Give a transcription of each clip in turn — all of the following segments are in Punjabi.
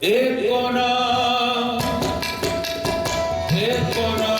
એક કોના એક કોના.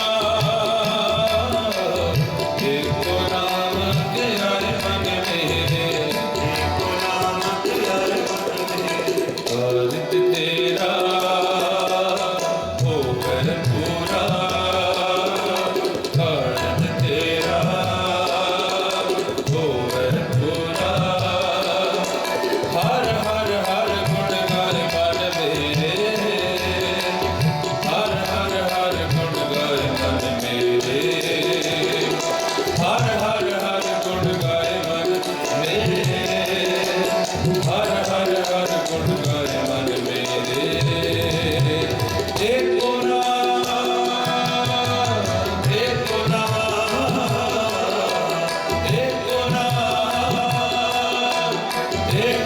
哎。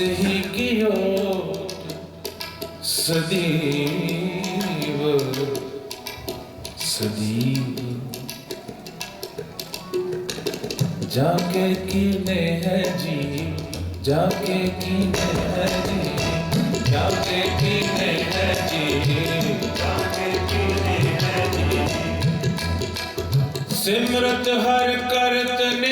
ही कियो सदीव सदीव जाके कीने है जी जाके कीने है जी जाके कीने है जी जाके कीने है जी सिमरत हर करत ने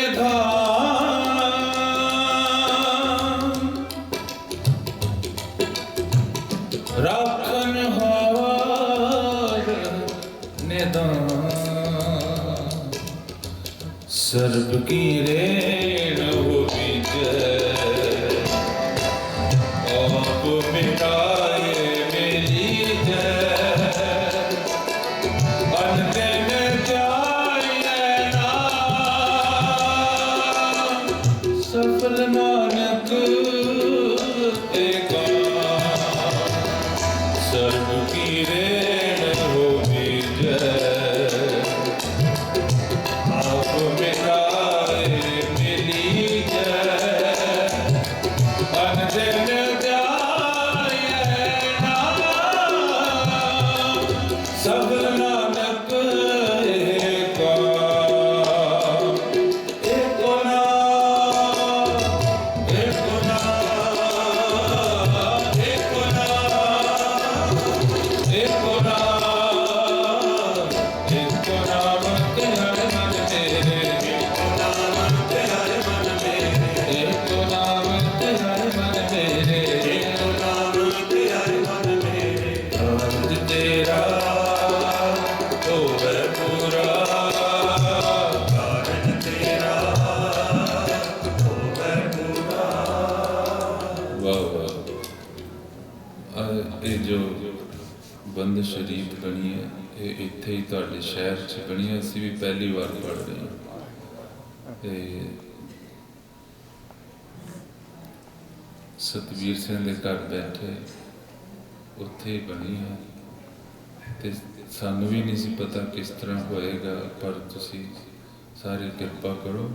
સર્બ કી રે ਤੇਰੇ ਇੱਥੇ ਹੀ ਤੁਹਾਡੇ ਸ਼ਹਿਰ 'ਚ ਬਣੀ ਅਸੀਂ ਵੀ ਪਹਿਲੀ ਵਾਰ ਪੜ੍ਹ ਰਹੇ ਹਾਂ। ਤੇ ਸਤਵੀਰ ਸਿੰਘ ਦੇ ਘਰ ਬੈਠੇ ਉੱਥੇ ਹੀ ਬਣੀ ਹੈ ਤੇ ਸਾਨੂੰ ਵੀ ਨਹੀਂ ਸੀ ਪਤਾ ਕਿਸ ਤਰ੍ਹਾਂ ਹੋਏਗਾ, ਪਰ ਤੁਸੀਂ ਸਾਰੀ ਕਿਰਪਾ ਕਰੋ,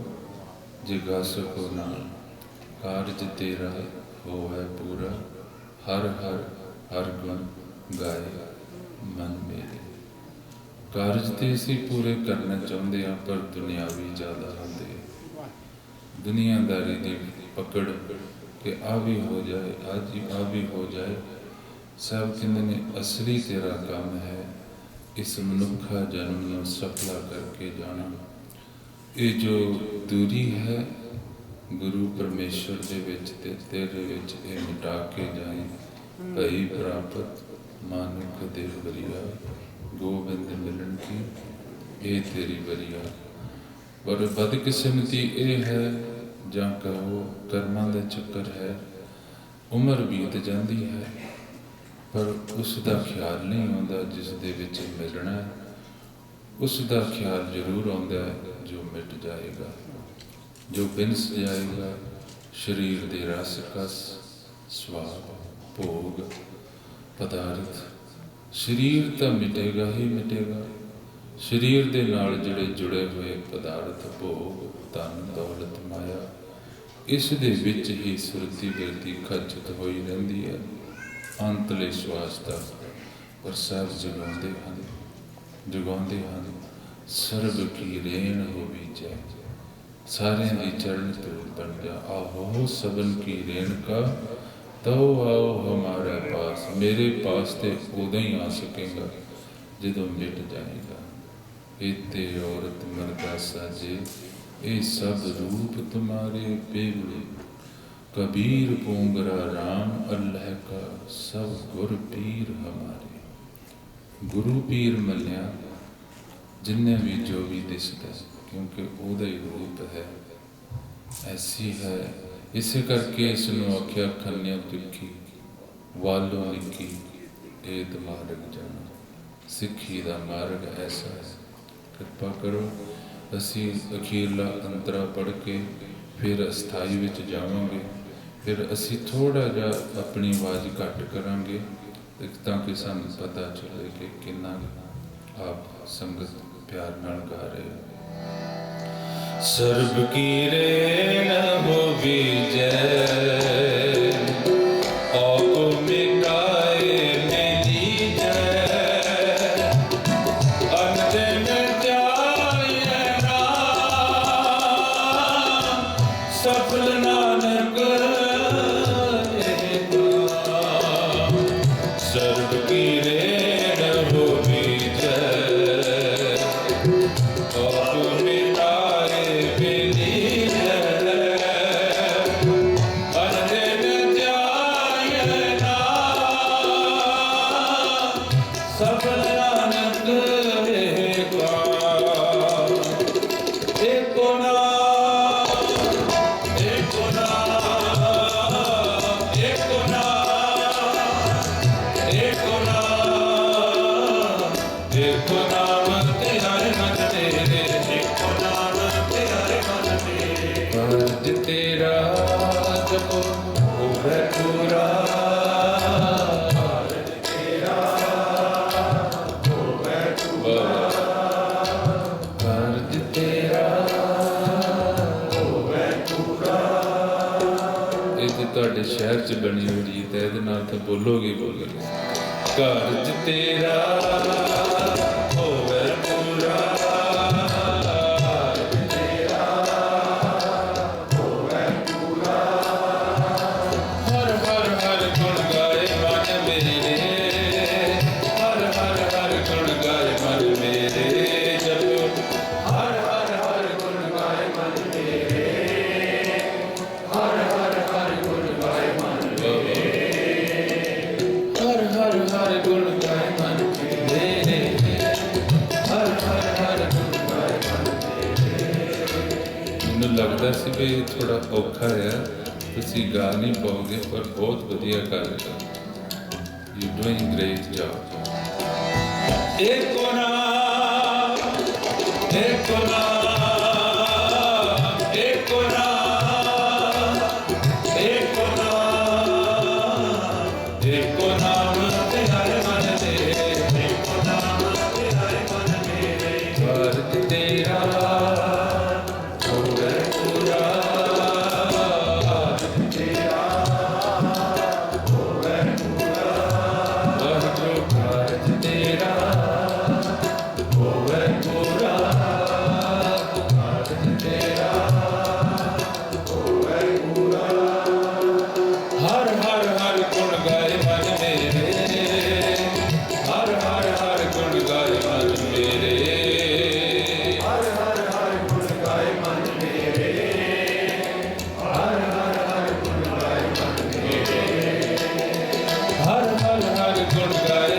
ਜੇ ਗਾ ਸਕੋ ਨਾਲ ਕਾਰਜ ਤੇਰਾ ਹੋਵੇ ਪੂਰਾ। ਹਰ ਹਰ ਹਰ ਗੁਣ ਗਾਏ ਮਨ ਮੇਰੇ। ਕਾਰਜ ਤੇ ਅਸੀਂ ਪੂਰੇ ਕਰਨਾ ਚਾਹੁੰਦੇ ਹਾਂ, ਪਰ ਦੁਨਿਆਵੀ ਜ਼ਿਆਦਾ ਹੁੰਦੇ ਦੁਨੀਆਦਾਰੀ ਦੀ ਪਕੜ ਕਿ ਆ ਵੀ ਹੋ ਜਾਏ, ਅੱਜ ਹੀ ਆ ਵੀ ਹੋ ਜਾਏ, ਸਭ ਕਹਿੰਦੇ ਨੇ ਅਸਲੀ ਤੇਰਾ ਕੰਮ ਹੈ ਇਸ ਮਨੁੱਖਾ ਜਨਮ ਨੂੰ ਸਫਲਾ ਕਰਕੇ ਜਾਣਾ। ਇਹ ਜੋ ਦੂਰੀ ਹੈ, ਗੁਰੂ ਪਰਮੇਸ਼ਰ ਦੇ ਵਿੱਚ ਤੇ ਤੇਰੇ ਵਿੱਚ ਇਹ ਮਿਟਾ ਕੇ ਜਾਏ ਭਈ ਪ੍ਰਾਪਤ ਮਾਨੁਖ ਦੇ ਬਰੀਆ ਗੋਬਿੰਦ ਮਿਲਣ ਕੀ ਇਹ ਤੇਰੀ ਬਰੀਆ ਪਰ ਬਦਕਿਸਮਤੀ ਇਹ ਹੈ, ਜਾਂ ਕਹੋ ਕਰਮਾਂ ਦਾ ਚੱਕਰ ਹੈ, ਉਮਰ ਬੀਤ ਜਾਂਦੀ ਹੈ। ਪਰ ਉਸ ਦਾ ਖਿਆਲ ਨਹੀਂ ਆਉਂਦਾ ਜਿਸ ਦੇ ਵਿੱਚ ਮਿਲਣਾ ਹੈ। ਉਸ ਦਾ ਖਿਆਲ ਜ਼ਰੂਰ ਆਉਂਦਾ ਹੈ ਜੋ ਮਿਟ ਜਾਏਗਾ। ਜੋ ਬਿਨਸ ਜਾਏਗਾ, ਸਰੀਰ ਦੇ ਰਸ ਕਸ, ਸਵਾਦ, ਭੋਗ, ਪਦਾਰਥ ਸਰੀਰ ਤਾਂ ਮਿਟੇਗਾ ਹੀ ਮਿਟੇਗਾ। ਸਰੀਰ ਦੇ ਨਾਲ ਜਿਹੜੇ ਜੁੜੇ ਹੋਏ ਪਦਾਰਥ, ਭੋਗ, ਧਨ, ਦੌਲਤ, ਮਾਇਆ, ਇਸ ਦੇ ਵਿੱਚ ਹੀ ਸੁਰਤੀ ਬਿਰਤੀ ਖਚਤ ਹੋਈ ਰਹਿੰਦੀ ਹੈ। ਅੰਤਲੇ ਸਵਾਸ ਦਾ ਪਰ ਸਭ ਜਗਾਉਂਦੇ ਹਨ ਜਗਾਉਂਦੇ ਹਨ। ਸਰਬ ਕੀ ਰੇਣ ਹੋਵੀ ਜੈ ਸਾਰਿਆਂ ਦੀ ਚਰਨ ਧੂੜ ਬਣ ਜਾ ਆਹੋ ਸਬਨ ਕੀ ਰੇਣ ਕਾ ਤਉ ਆਓ ਹਮਾਰਾ ਪਾਸ, ਮੇਰੇ ਪਾਸ ਤੇ ਉਦੋਂ ਹੀ ਆ ਸਕੇਗਾ, ਜਦੋਂ ਮਿਟ ਜਾਏਗਾ। ਇਤੇ ਔਰਤ ਮਰਦਾ ਸਾਜੇ, ਇਹ ਸਭ ਰੂਪ ਤੁਮਾਰੇ ਬੇਵੜੇ ਕਬੀਰ ਪੂੰਗਰਾ ਰਾਮ ਅੱਲਾਹ ਕਾ, ਸਭ ਗੁਰ ਪੀਰ ਹਮਾਰੇ। ਗੁਰੂ ਪੀਰ ਮੱਲਿਆ ਜਿੰਨੇ ਵੀ ਜੋ ਵੀ ਦਿਸਦਾ, ਕਿਉਂਕਿ ਉਹਦਾ ਹੀ ਰੂਪ ਹੈ, ਐਸੀ ਹੈ ਇਸੇ ਕਰਕੇ ਇਸ ਨੂੰ ਆਖਿਆ ਖੰਨਿਆ ਤਿੱਖੀ, ਵਾਲੋ ਨਿੱਕੀ, ਇਹ ਮਾਰਗ ਜਾਣਾ, ਸਿੱਖੀ ਦਾ ਮਾਰਗ ਐਸਾ ਹੈ। ਕਿਰਪਾ ਕਰੋ, ਅਸੀਂ ਅਖੀਰਲਾ ਅੰਤਰਾ ਪੜ੍ਹ ਕੇ ਫਿਰ ਅਸਥਾਈ ਵਿੱਚ ਜਾਵਾਂਗੇ। ਫਿਰ ਅਸੀਂ ਥੋੜਾ ਜਿਹਾ ਆਪਣੀ ਆਵਾਜ਼ ਘੱਟ ਕਰਾਂਗੇ ਤੇ ਤਾਂ ਕਿ ਸਾਨੂੰ ਪਤਾ ਚੱਲੇ ਕਿ ਕਿੰਨਾ ਆਪ ਸੰਗਤ ਪਿਆਰ ਨਾਲ ਗਾ ਰਹੇ ਹੋ। ਸਰਬ ਕੀ ਰੇਣ ਹੋ ਵਿਜੈ ਆਪ ਤੁਹਾਡੇ ਚ ਬਣੀ ਹੋਈ ਰੀਤ ਹੈ ਇਹਦੇ ਨਾਲ ਤਾਂ ਬੋਲੋਗੇ ਬੋਲੋਗੇ। ਕਾਰਜ ਤੇਰਾ ਤੁਸੀਂ ਗਾ ਨਹੀਂ ਪਾਓਗੇ ਪਰ ਬਹੁਤ ਵਧੀਆ ਕਰ ਰਹੇ ਹੋ ਯੂ ਡੂਇੰਗ ਗ੍ਰੇਟ ਜੌਬ ਏਕੋ ਨਾਮ ਏਕੋ ਨਾਮ கொடுத்தாய்